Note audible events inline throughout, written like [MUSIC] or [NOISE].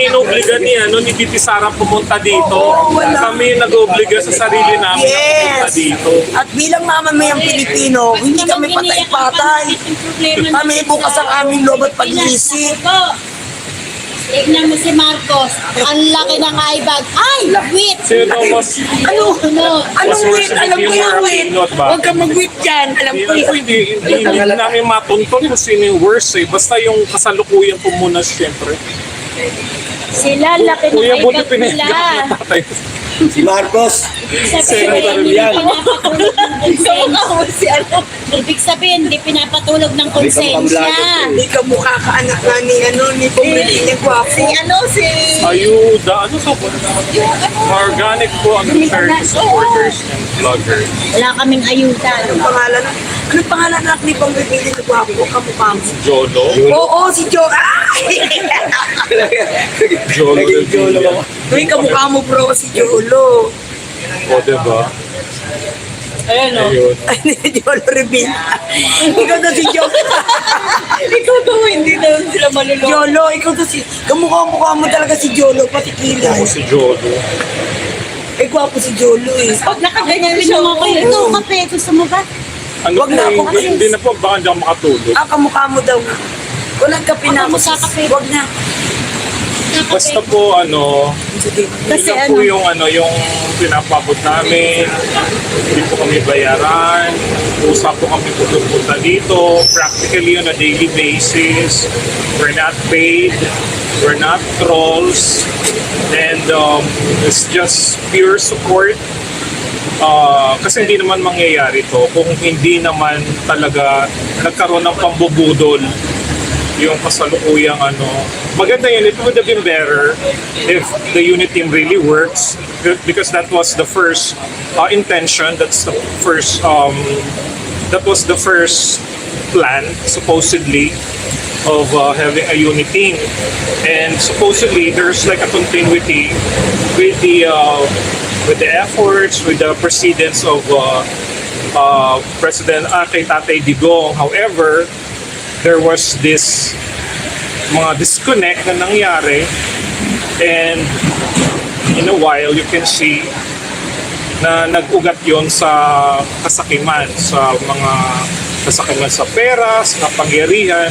kami inobliga ni, ano, ni Titi Sara pumunta dito. Oo, wala. Kami nag-obliga sa sarili namin na pumunta Yes! dito. At bilang mamamayang Pilipino, hindi kami patay-patay. Kami bukas ang aming loob at pag-iisip. Tignan mo si Marcos. Ang laki ng ibag. Ay! Wait! Sino daw mas... Ano? Ano? Anong wait? Alam ko yung wait. Huwag kang mag-wait dyan. Alam ko Hindi, yun. hindi, hindi, hindi namin matuntun kung sino yung worst eh. Basta yung kasalukuyan po muna siyempre. Sila, laki ng Kuya, ibag nila. na. Si Marcos. Hindi yan. pinapatulog ng konsensya. Ibig sabihin, hindi pinapatulog ng konsensya. Hindi ka mukha ka anak nga ni ano, ni Pumili ni Guapo. Si ano, si... Ayuda, ano to po? Organic po ang to supporters and vloggers. Wala kaming ayuda. Anong pangalan? Anong pangalan anak ni Pumili ni Guapo? Kamukha mo. Jolo. Oo, si! Jolo de jolo Villa. ako. Uy, kamukha mo bro, si Jolo. O, diba? Ayan o. Ayun. Ay, Jolo Revilla. ikaw to si Jolo. [LAUGHS] ikaw to, hindi na sila maluloko. Jolo, ikaw to si... Kamukha-mukha mo talaga si Jolo, pati Ako kilay. si Jolo. Eh, gwapo si Jolo eh. Pag nakaganyan siya mo kayo. Ito, kape. Gusto mo ba? Ano Wag na ako hindi, kasi- hindi na po, baka hindi ako makatulog. Ah, kamukha mo daw. Kung nagkape na ako, Kamukha kape. wag na. Basta po, ano, Sige. yun lang po yung, ano, yung pinapabot namin. Hindi po kami bayaran. Usap po kami pupunta dito. Practically on a daily basis. We're not paid. We're not trolls. And um, it's just pure support. Ah, kasi hindi naman mangyayari to kung hindi naman talaga nagkaroon ng pambubudol yung kasalukuyang ano. Maganda yun. It would have been better if the unit team really works because that was the first uh, intention. That's the first um, that was the first plan supposedly of uh, having a unit team. And supposedly there's like a continuity with the uh, with the efforts, with the precedence of uh, uh, President kay Tatay Digong. However, there was this mga disconnect na nangyari and in a while you can see na nag-ugat yon sa kasakiman sa mga kasakiman sa pera, sa kapangyarihan,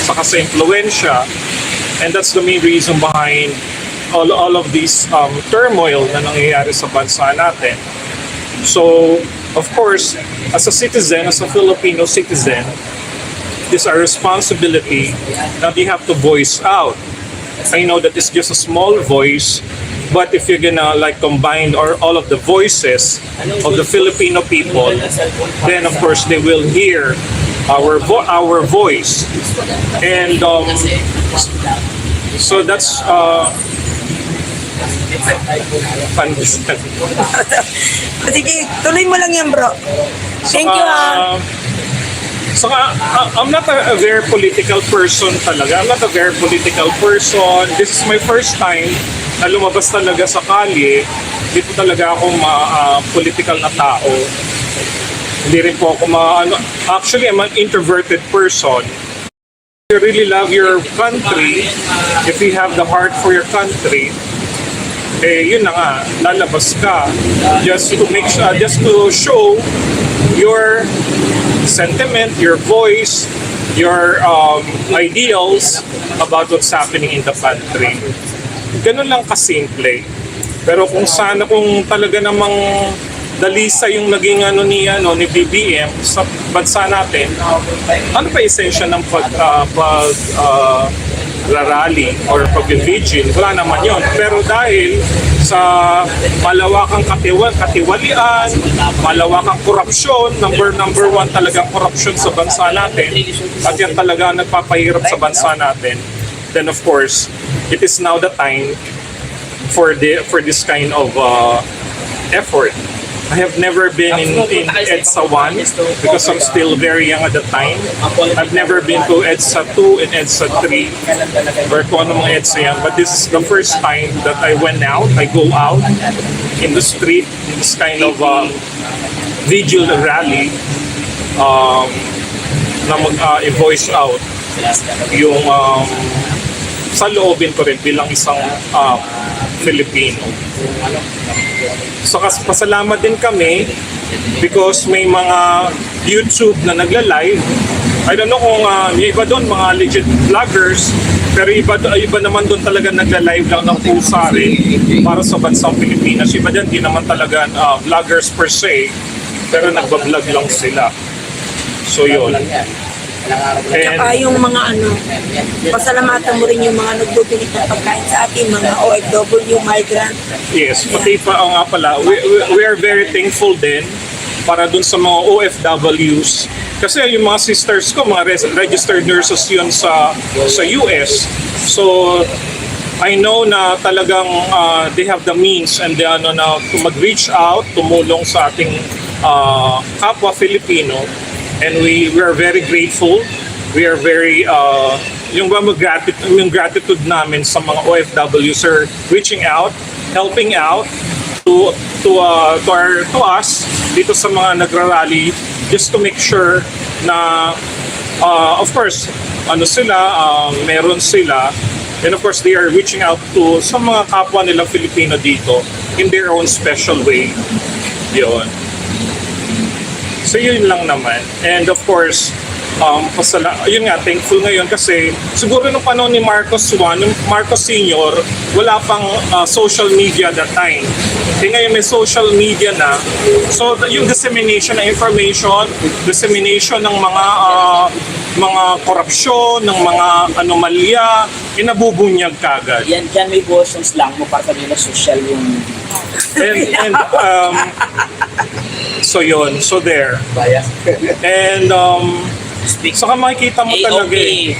sa impluensya and that's the main reason behind all, all of these um, turmoil na nangyayari sa bansa natin. So, of course, as a citizen, as a Filipino citizen, it's our responsibility that you have to voice out. I know that it's just a small voice, but if you're gonna like combine or all of the voices of the Filipino people, then of course they will hear our vo- our voice, and um, so that's uh. [LAUGHS] Sige, tuloy mo lang yan bro. Thank you ah. Uh, Saka, uh, I'm not a, a very political person talaga. I'm not a very political person. This is my first time na lumabas talaga sa kalye. Hindi po talaga ako ma-political na tao. Hindi rin po ako ma... Ano, actually, I'm an introverted person. If you really love your country, if you have the heart for your country, eh yun na nga, lalabas ka just to make sure, just to show your sentiment, your voice, your um, ideals about what's happening in the country. Ganun lang kasimple. Pero kung sana kung talaga namang dalisa yung naging ano ni ano ni BBM sa bansa natin, ano pa esensya ng pag uh, pag uh, rally or pag-vigil, wala naman yon. Pero dahil sa malawakang katiwa, katiwalian, malawakang korupsyon, number number one talagang korupsyon sa bansa natin, at yan talaga nagpapahirap sa bansa natin, then of course, it is now the time for the for this kind of uh, effort. I have never been in, in EDSA 1 because I'm still very young at the time. I've never been to EDSA 2 and EDSA 3 or kung ano mga EDSA yan. But this is the first time that I went out, I go out in the street, in this kind of uh, vigil rally um, na mag-voice out yung um, sa loobin ko rin bilang isang ah, Filipino. So kas- pasalamat din kami because may mga YouTube na nagla-live. I don't know kung uh, yung iba doon mga legit vloggers pero iba, iba naman doon talaga nagla-live lang ng pusa rin para sa bansang Pilipinas. Iba dyan, di naman talaga ah, vloggers per se pero nagbablog lang sila. So yun. Tsaka yung mga ano, pasalamatan mo rin yung mga nagbubili ng pagkain sa atin, mga OFW, migrant. Yes, pati pa oh, nga pala, we, we, we are very thankful din para dun sa mga OFWs. Kasi yung mga sisters ko, mga res- registered nurses yun sa, sa US. So, I know na talagang uh, they have the means and the, ano, na to mag-reach out, tumulong sa ating uh, kapwa Filipino. And we, we are very grateful. We are very, uh, yung, ba gratitude, yung gratitude namin sa mga OFWs are reaching out, helping out to to uh, to, our, to us dito sa mga nagrarally just to make sure na uh, of course ano sila uh, meron sila. And of course they are reaching out to sa mga kapwa nila Filipino dito in their own special way. Yun So yun lang naman. And of course, um, pasala, yun nga, thankful ngayon kasi siguro nung panahon ni Marcos 1, yung Marcos Senior, wala pang uh, social media that time. Eh ngayon may social media na. So yung dissemination ng information, dissemination ng mga uh, mga korupsyon, ng mga anomalya, inabubunyag kagad. Yan, dyan may buhos yung slang mo para na social yung And, and um, so yun, so there. bias. And um, saka makikita mo talaga eh.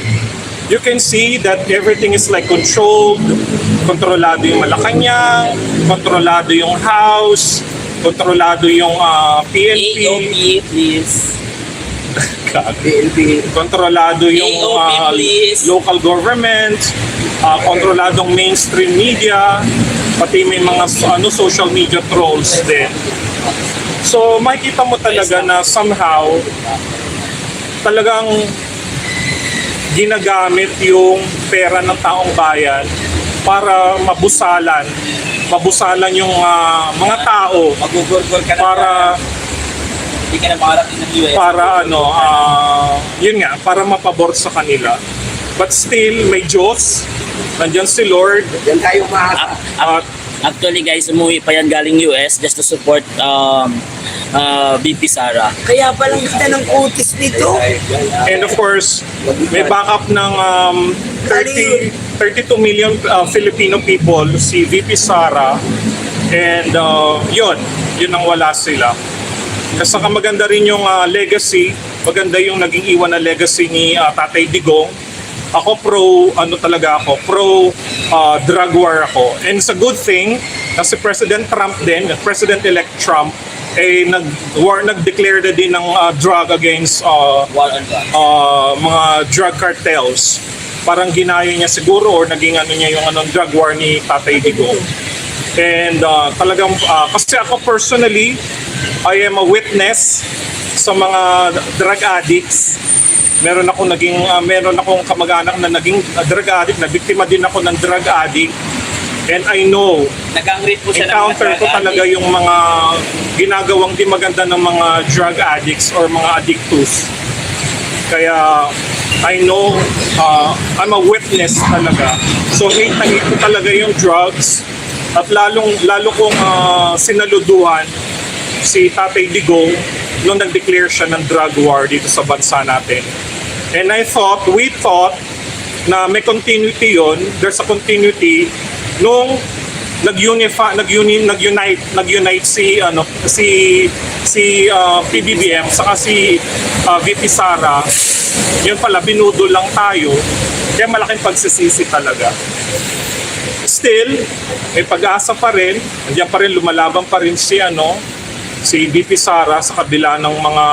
You can see that everything is like controlled. Kontrolado yung Malacanang, kontrolado yung house, kontrolado yung ah, PNP, AOP, please. [LAUGHS] PLP. kontrolado yung AOP, ah, please. local government, ah, kontroladong mainstream media, pati may mga ano social media trolls din. So makikita mo talaga na somehow talagang ginagamit yung pera ng taong bayan para mabusalan mabusalan yung ah, mga tao Magugurgol ka para Hindi ka na makarating ng US. para ano ah, yun nga para mapabor sa kanila but still may Diyos nandyan si Lord Yan tayo mahal. at Actually guys, umuwi pa yan galing US just to support um, uh, BP Sara. Kaya palang kita ng kutis nito. and of course may backup ng um, 30 32 million uh, Filipino people si VP Sara. And uh, yun yun ang wala sila. Kasi saka maganda rin yung uh, legacy. Maganda yung naging iwan na legacy ni uh, Tatay Digong ako pro ano talaga ako pro uh, drug war ako and it's a good thing na si President Trump din President-elect Trump eh nag war nag-declare na din ng uh, drug against uh, War on drugs. uh, mga drug cartels. Parang ginaya niya siguro or naging ano niya yung anong drug war ni Tatay Digong. And uh, talagang, uh, kasi ako personally, I am a witness sa mga drug addicts. Meron ako naging, uh, meron akong kamag-anak na naging uh, drug addict, na biktima din ako ng drug addict. And I know Nag-angrit po siya ng mga encounter drug ko talaga addict. yung mga ginagawang di maganda ng mga drug addicts or mga addictus. Kaya I know, uh, I'm a witness talaga. So hate na hate ko talaga yung drugs at lalong lalo kong uh, sinaluduhan si Tatay Digong nung nag-declare siya ng drug war dito sa bansa natin. And I thought, we thought na may continuity yon there's a continuity nung nag-unify nag-uni, nag-unite nag-unite si ano si si uh, PBBM saka si uh, VP Sara. Yun pala binudo lang tayo. Kaya malaking pagsisisi talaga. Still may pag-asa pa rin. Nandiyan pa rin lumalaban pa rin si ano si VP Sara sa kabila ng mga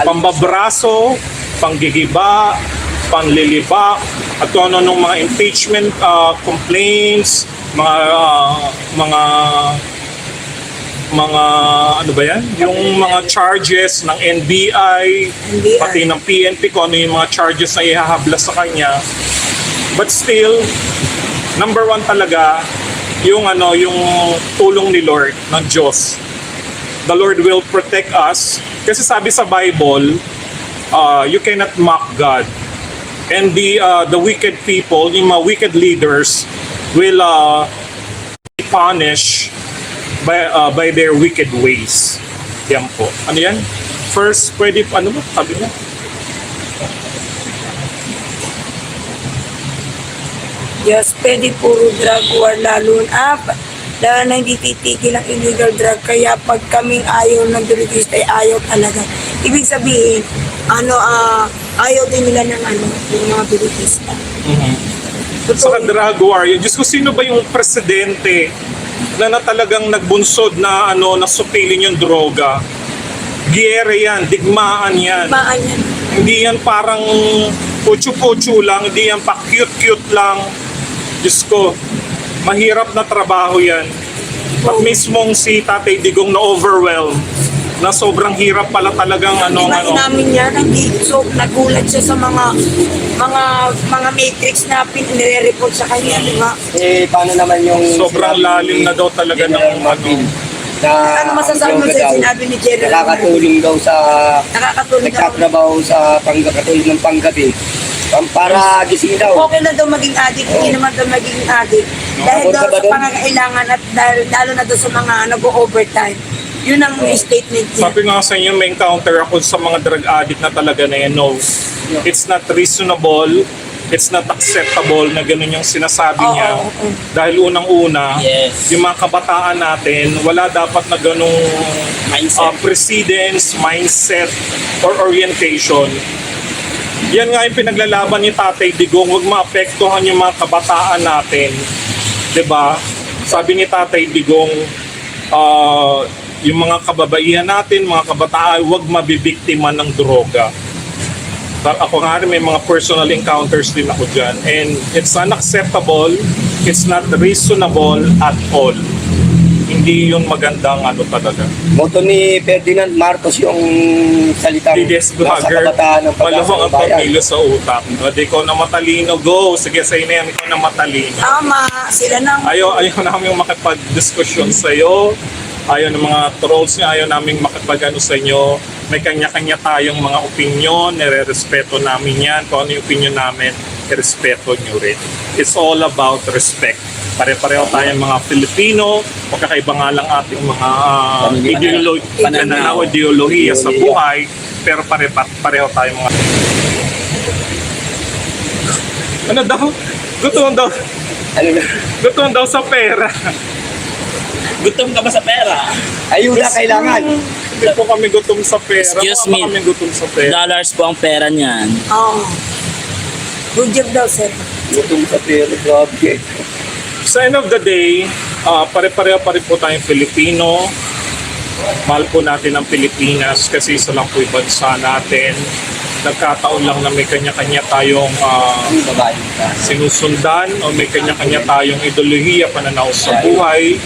pambabraso panggigiba panlilibak at kung ano nung mga impeachment uh, complaints mga uh, mga mga ano ba yan? Yung mga charges ng NBI, NBI. pati ng PNP kung ano yung mga charges na ihahabla sa kanya. But still, number one talaga, yung ano, yung tulong ni Lord, ng Diyos. The Lord will protect us. Kasi sabi sa Bible, uh, you cannot mock God. And the uh, the wicked people, yung mga wicked leaders, will uh, be punished by uh, by their wicked ways. Yan po. Ano yan? First, pwede, ano ba? Sabi niya? Yes, pwede puro drug war lalo na dahil na hindi titigil ang illegal drug kaya pag kaming ayaw ng Dulugista ay ayaw talaga. Ibig sabihin, ano, ah, ayaw din nila ng ano, yung mga Dulugista. Saka drug war. Yun. Diyos ko, sino ba yung presidente na, na talagang nagbunsod na ano, nasupilin yung droga? Giyere yan, digmaan yan. Maan yan. Hindi yan parang putyo-putyo lang, hindi yan pa cute-cute lang. Diyos ko, mahirap na trabaho yan. At mismong si Tatay Digong na overwhelm na sobrang hirap pala talagang ano, ano. namin yan, hindi. So, nagulat siya sa mga mga mga matrix na pinire-report sa kanya, di ba? Eh, paano naman yung... Sobrang lalim na daw talaga ng Martin Na Ano masasabi mo sa daw, sinabi ni General Nakakatulong daw sa... Nakakatulong daw. Nagtatrabaho sa pangkakatulong ng panggabi. Pam- Para gising daw. Okay na daw maging addict, hindi naman daw maging addict. Dahil daw sa doon? pangangailangan at dahil, lalo na daw sa mga nag-overtime. Yun ang statement niya. Sabi nga sa inyo, may encounter ako sa mga drug addict na talaga na yan. No, it's not reasonable, it's not acceptable na ganun yung sinasabi Oo, niya. oo, oo. Dahil unang-una, Yes. yung mga kabataan natin, wala dapat na ganung Mindset. uh, precedence, mindset, or orientation. Yan nga yung pinaglalaban ni Tatay Digong, huwag maapektuhan yung mga kabataan natin. 'Di ba? Sabi ni Tatay Digong, uh, yung mga kababaihan natin, mga kabataan, huwag mabibiktima ng droga. Ako nga rin, may mga personal encounters din ako dyan. And it's unacceptable, it's not reasonable at all. Hindi yun magandang ano talaga. Moto ni Ferdinand Marcos yung salitang nasa vlogger, kabataan ng maluwang pag-asa ang pamilya sa utak. O, di ikaw na matalino, go! Sige, sa ina yan, ikaw na matalino. Tama, sila nang Ayaw, ayaw namin makipag-diskusyon sa iyo. Ayaw ng mga trolls niya, ayaw namin makipag-ano sa inyo. May kanya-kanya tayong mga opinion, nire-respeto namin yan. Kung ano yung opinion namin, irespeto nyo rin. It's all about respect. Pare-pareho tayong mga Filipino, magkakaiba nga lang ating mga uh, Pananaw. ideolo- pananaw, ideolohiya sa buhay, pero pare-pareho tayong mga... Ano daw? Gutom daw. Ano na? Gutom daw sa pera. Gutom ka ba sa pera? Ayuda kailangan. Hindi po kami gutom sa pera. Excuse Baka me. kami gutom sa pera. Dollars po ang pera niyan. Oo. Good job daw, sir. Gutom sa pera, grabe. Sa end of the day, ah, pare-pareho pa rin po tayong Filipino. Mahal po natin ang Pilipinas kasi isa lang po yung bansa natin. Nagkataon lang na may kanya-kanya tayong ka. sinusundan o may kanya-kanya tayong ideolohiya, pananaw sa buhay.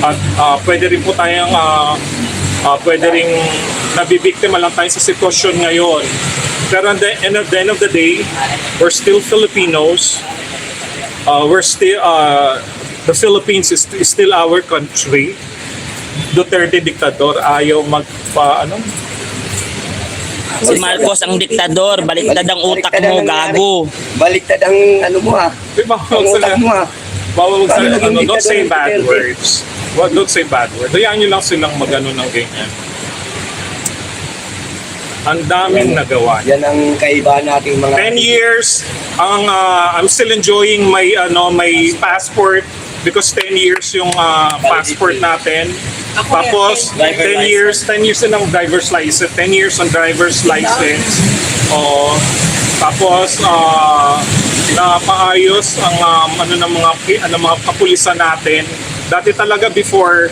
At ah, pwede rin po tayong ah, ah, pwede rin nabibiktima lang tayo sa sitwasyon ngayon. Pero at the end of the, end of the day, we're still Filipinos. Uh, we're still, uh, the Philippines is, is still our country. Duterte diktador ayaw magpa ano Si Marcos ang diktador, baliktad ang utak Baliktad mo, ang gago. Baliktad ang ano mo ha. di ba Ang utak mo ha. Bawal sa ano, don't say bad words. What don't say bad words. Hayaan nyo lang silang magano ng ganyan. Ang daming nagawa. Yan ang kaibahan nating mga... 10 years ang uh, I'm still enjoying my ano my passport because 10 years yung uh, passport natin. Tapos Driver 10 years, 10 years din ang driver's license, 10 years ang driver's license. Oo. Tapos uh, napaayos ang um, ano ng mga ano mga kapulisan natin. Dati talaga before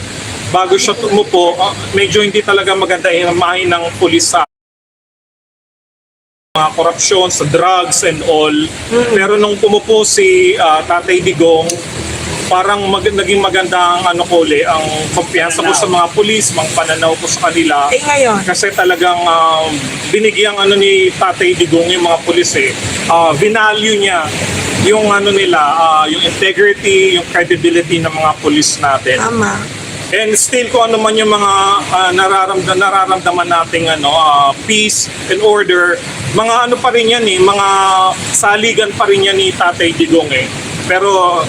bago siya tumupo, uh, medyo hindi talaga maganda yung mahin ng pulis sa mga korupsyon sa drugs and all. Pero nung pumupo si ah, Tatay Digong, parang mag- naging maganda ang ano ko uli, ang kumpiyansa ko sa mga pulis, mga pananaw ko sa kanila. Eh ngayon, Kasi talagang um, binigyang ano ni Tatay Digong yung mga pulis eh. Ah, vinalue niya yung ano nila, ah, yung integrity, yung credibility ng mga police natin. Tama. And still kung ano man yung mga ah, nararamdaman, nararamdaman nating ano, ah, peace and order, mga ano pa rin yan eh, mga saligan pa rin yan ni Tatay Digong eh. Pero,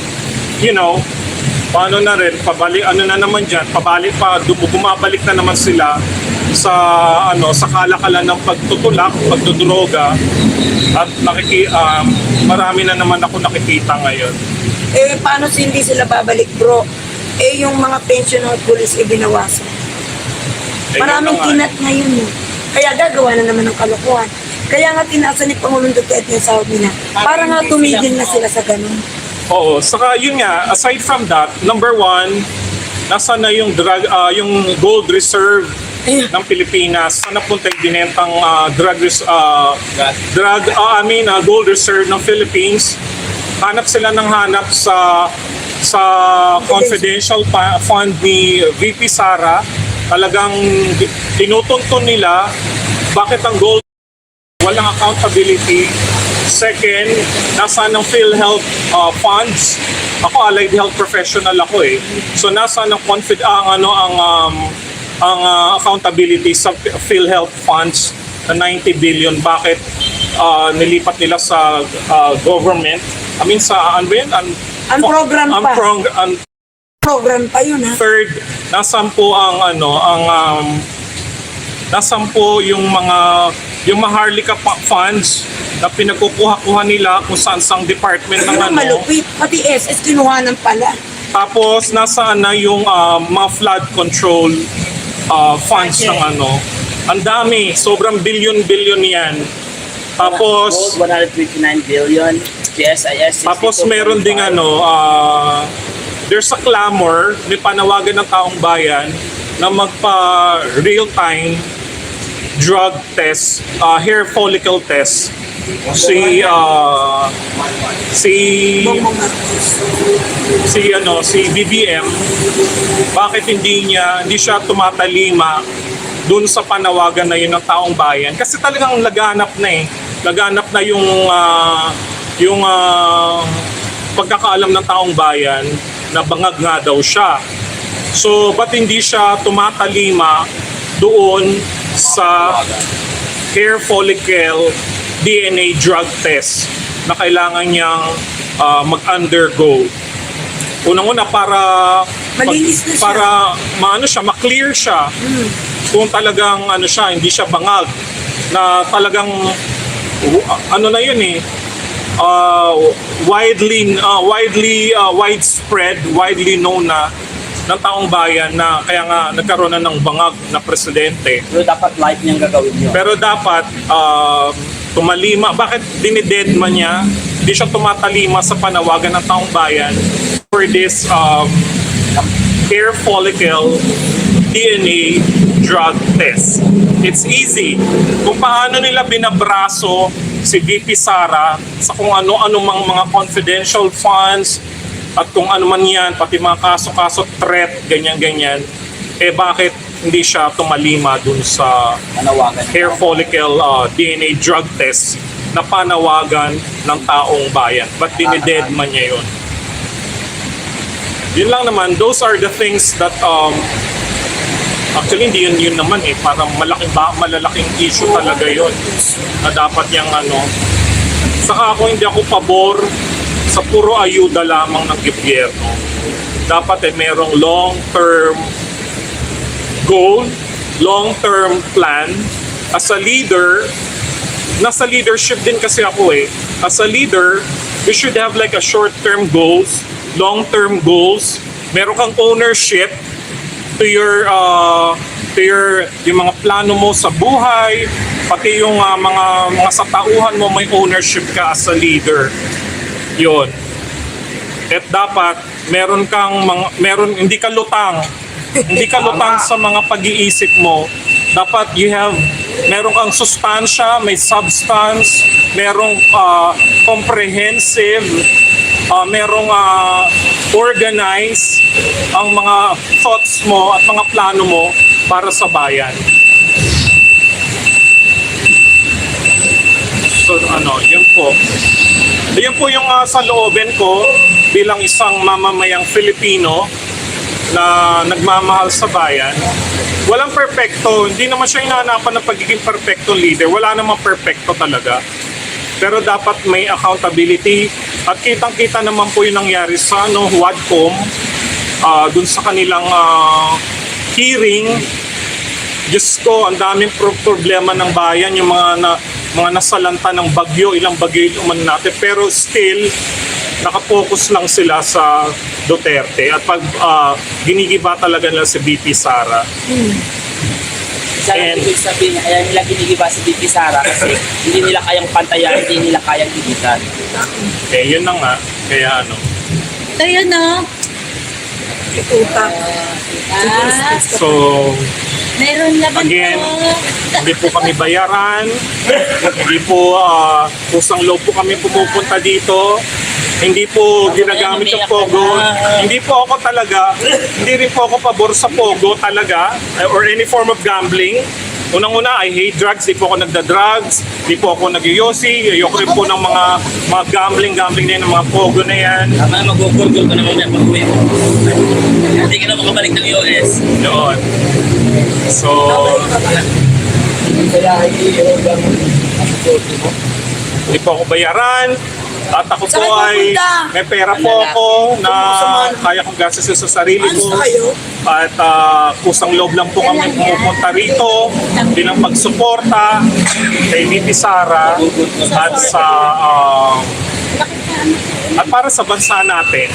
you know, paano na rin, pabalik, ano na naman dyan, pabalik pa, bumabalik na naman sila sa ano sa kalakalan ng pagtutulak, pagdudroga at nakiki um, marami na naman ako nakikita ngayon. Eh, paano hindi sila babalik, bro? Eh, yung mga pension ng police, eh, binawasan. Eh, Maraming kinat ngayon eh. Kaya gagawa na naman ng kalokohan. Kaya nga tinasa ni Pangulong Duterte yung sahod nila. Para nga tumigil na sila sa ganun. Oo, saka yun nga, aside from that, number one, nasa na yung drug, ah, yung gold reserve ng Pilipinas, saan napunta yung binentang ah, drug, res- ah, drug, ah, I mean, ah, gold reserve ng Philippines. Hanap sila ng hanap sa sa confidential fund ni VP Sara. Talagang tinutuntun nila bakit ang gold walang accountability. Second, nasa ng PhilHealth uh, funds. Ako allied health professional ako eh. So nasa ng confid ang ano ang um, ang uh, accountability sa PhilHealth funds 90 billion. Bakit uh, nilipat nila sa uh, government? I mean sa ano ba yun? Ang, Ang program ang pa. prong- ang Program pa yun ha. Third, nasan po ang ano, ang um, nasan po yung mga yung Maharlika pa- funds na pinagkukuha-kuha nila kung saan sang department ng ano. malupit. Pati SS kinuhanan pala. Tapos nasaan na yung um, mga flood control uh, funds ng ano. Ang dami, sobrang billion-billion yan. Tapos Gold, 159 billion. GSIS, 62.5. Tapos meron ding ano, ah, there's a clamor, may panawagan ng taong bayan na magpa real-time drug test, ah, hair follicle test. Si ah, si si ano si BBM bakit hindi niya hindi siya tumatalima dun sa panawagan na yun ng taong bayan. Kasi talagang laganap na eh. Laganap na yung ah, yung ah, pagkakaalam ng taong bayan na bangag nga daw siya. So ba't hindi siya tumatalima doon sa hair follicle DNA drug test na kailangan niyang ah, mag-undergo? Unang-una para Malinis na siya. para maano siya, ma-clear siya. Kung talagang ano siya, hindi siya bangag na talagang uh, ano na yun eh uh, widely uh, widely uh, widespread, widely known na ng taong bayan na kaya nga nagkaroon na ng bangag na presidente. Pero dapat live niyang gagawin yun. Pero dapat um, tumalima. Bakit dinided man niya? Hindi siya tumatalima sa panawagan ng taong bayan for this um, hair follicle DNA drug test. It's easy. Kung paano nila binabraso si VP Sara sa kung ano-ano mang mga confidential funds at kung ano man yan, pati mga kaso-kaso threat, ganyan-ganyan, eh bakit hindi siya tumalima dun sa hair follicle uh, DNA drug test na panawagan ng taong bayan. Ba't dinided man niya yun? Yun lang naman, those are the things that um, actually hindi yun yun naman eh, parang malaking ba, malalaking issue talaga yun na dapat yung ano. Saka ako hindi ako pabor sa puro ayuda lamang ng gobyerno. Dapat eh merong long-term goal, long-term plan. As a leader, nasa leadership din kasi ako eh. As a leader, you should have like a short-term goals, long-term goals. Meron kang ownership to your uh, to your yung mga plano mo sa buhay, pati yung uh, mga mga sa tauhan mo may ownership ka as a leader. 'Yon. At dapat meron kang mga, meron hindi ka lutang. hindi ka [LAUGHS] lutang sa mga pag-iisip mo. Dapat you have meron kang sustansya, may substance, merong ah, comprehensive, ah, merong ah, organize ang mga thoughts mo at mga plano mo para sa bayan. So ano, yun po. Yan po yung uh, sa loobin ko bilang isang mamamayang Filipino na nagmamahal sa bayan. Walang perpekto, hindi naman siya hinahanapan ng pagiging perfecto leader. Wala namang perfecto talaga. Pero dapat may accountability at kitang-kita naman po yung nangyari sa ano, Wadcom ah, dun sa kanilang ah, hearing Diyos ko, ang daming pro- problema ng bayan, yung mga na, mga nasalanta ng bagyo, ilang bagyo umano natin. Pero still, nakapokus lang sila sa Duterte. At pag ah, ginigiba talaga nila si BP Sara. Sana And- ibig sabihin, kaya nila ginigiba si BP Sara kasi hindi nila kayang pantayan, hindi nila kayang ibigan. Eh, yun na nga. Kaya ano. Ayun no. Utak. Ah, So, meron laban Again. po. hindi po kami bayaran. Hindi po ah, kusang loob po kami pumupunta dito. Hindi po ginagamit yung Pogo. Hindi po ako talaga, hindi rin po ako pabor sa Pogo talaga eh, or any form of gambling. Unang-una, I hate drugs. Di po ako nagda-drugs. Di po ako nagyoyosi. Ayoko rin po ng mga mga gambling-gambling na yan, ng mga Pogo na yan. Tama, mag-gurgul ka na mamaya pag uwi mo. Hindi ka na makabalik ng US. Yun. So, ang hindi po ako bayaran. At ako po Saan ay pupunta? may pera po ako na kaya kong gastusin sa sarili Ano ko. kayo? At ah, kusang loob lang po kami pumupunta rito bilang pagsuporta kay Niti Sara at sa ah, at para sa bansa natin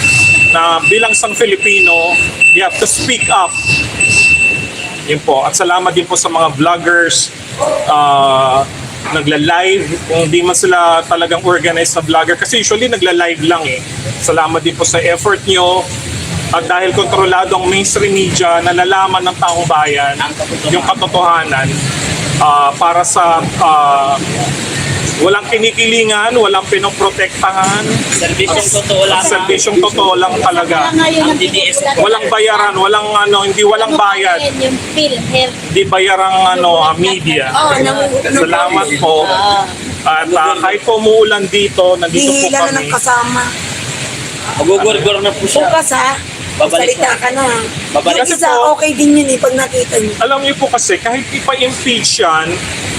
na bilang isang Filipino, you have to speak up. Yun po. At salamat din po sa mga vloggers uh, nagla-live. Kung di man sila talagang organized na vlogger. Kasi usually nagla-live lang eh. Salamat din po sa effort nyo. At dahil kontrolado ang mainstream media, nalalaman ng taong bayan yung katotohanan ah, para sa ah, walang kinikilingan, walang pinoprotektahan, Serbisyong totoo lang. ang serbisyong totoo lang talaga. Ang DDS. Walang bayaran, walang ano, hindi walang Ano bayad. Yung PhilHealth. Hindi bayarang ano, ah, media. Oh, Salamat po. At ah, kahit po umuulan dito, nandito po Hihila na kami. ng kasama. Magugurgur na po siya. Bukas ha. Babalik Salita ka na. Babalik. Yung Kasi isa, po- okay din yun eh, pag nakita niyo. Alam niyo po kasi, kahit ipa-impeach yan,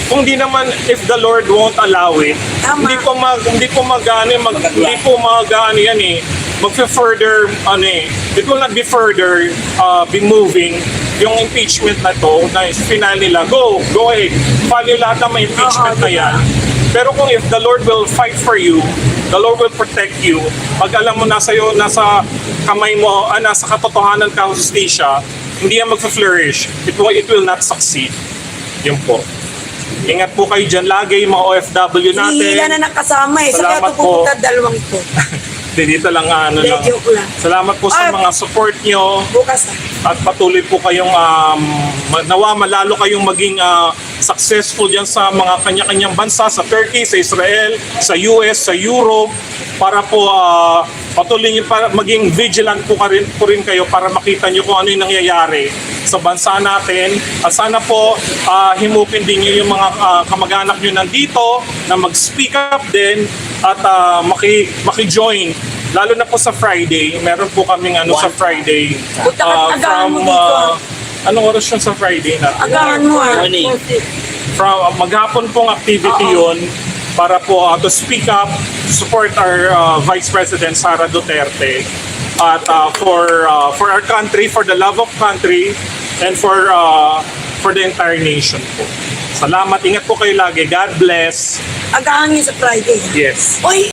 kung di naman, if the Lord won't allow it, Tama. hindi po mag, hindi po mag, ano, mag, hindi po mag, ano yan eh, magfe-further, ano eh, it will not be further, uh, be moving yung impeachment na to, na final nila, go, go ahead, follow lahat ng mga impeachment Oo, na yan. Pero kung if the Lord will fight for you, the Lord will protect you, pag alam mo nasa iyo, nasa kamay mo, ah, nasa katotohanan ka, justisya, hindi yan magfe-flourish. It will, it will not succeed. Yun po. Ingat po kayo dyan lagi, yung mga OFW natin. Hihila na ng kasama eh. Sa kaya ito pupunta dalawang [LAUGHS] to. Hindi, dito lang ano Hindi, lang. joke lang. Salamat po sa Ah. mga support nyo Bukas ha. at patuloy po kayong um, ma- nawa malalo kayong maging ah, successful diyan sa mga kanya-kanyang bansa sa Turkey, sa Israel, sa US, sa Europe para po ah, patuloy niyo para maging vigilant po ka rin, po rin kayo para makita niyo kung ano yung nangyayari sa bansa natin at sana po ah, himukin din niyo yung mga ah, kamag-anak niyo nandito na mag-speak up din at ah, maki maki-join lalo na po sa Friday meron po kaming ano sa Friday Ah, mo from, ah, ah. anong oras yun sa Friday na? Agahan mo. Morning. From, ah, maghapon pong activity Oo. yun para po ah, to speak up, support our ah, Vice President Sara Duterte at ah, for ah, for our country, for the love of country and for ah, for the entire nation po. Salamat. Ingat po kayo lagi. God bless. Agahan niyo sa Friday. Yes. Oy,